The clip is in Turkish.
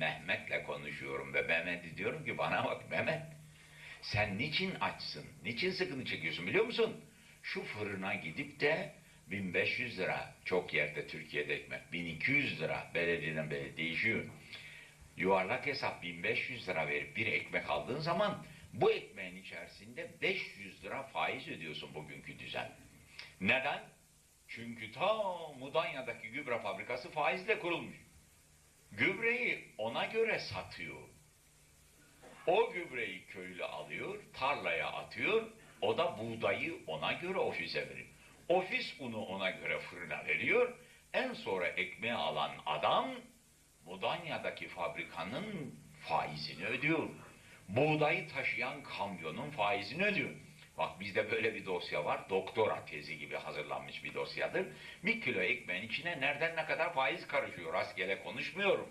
Mehmet'le konuşuyorum ve Mehmet'e diyorum ki bana bak Mehmet sen niçin açsın? Niçin sıkıntı çekiyorsun biliyor musun? Şu fırına gidip de 1500 lira çok yerde Türkiye'de ekmek 1200 lira belediyeden belediye değişiyor. Yuvarlak hesap 1500 lira verip bir ekmek aldığın zaman bu ekmeğin içerisinde 500 lira faiz ödüyorsun bugünkü düzen. Neden? Çünkü ta Mudanya'daki gübre fabrikası faizle kurulmuş. Gübreyi ona göre satıyor. O gübreyi köylü alıyor, tarlaya atıyor, o da buğdayı ona göre ofise veriyor. Ofis unu ona göre fırına veriyor, en sonra ekmeği alan adam Mudanya'daki fabrikanın faizini ödüyor. Buğdayı taşıyan kamyonun faizini ödüyor. Bak bizde böyle bir dosya var. Doktora tezi gibi hazırlanmış bir dosyadır. Bir kilo ekmeğin içine nereden ne kadar faiz karışıyor. Rastgele konuşmuyorum.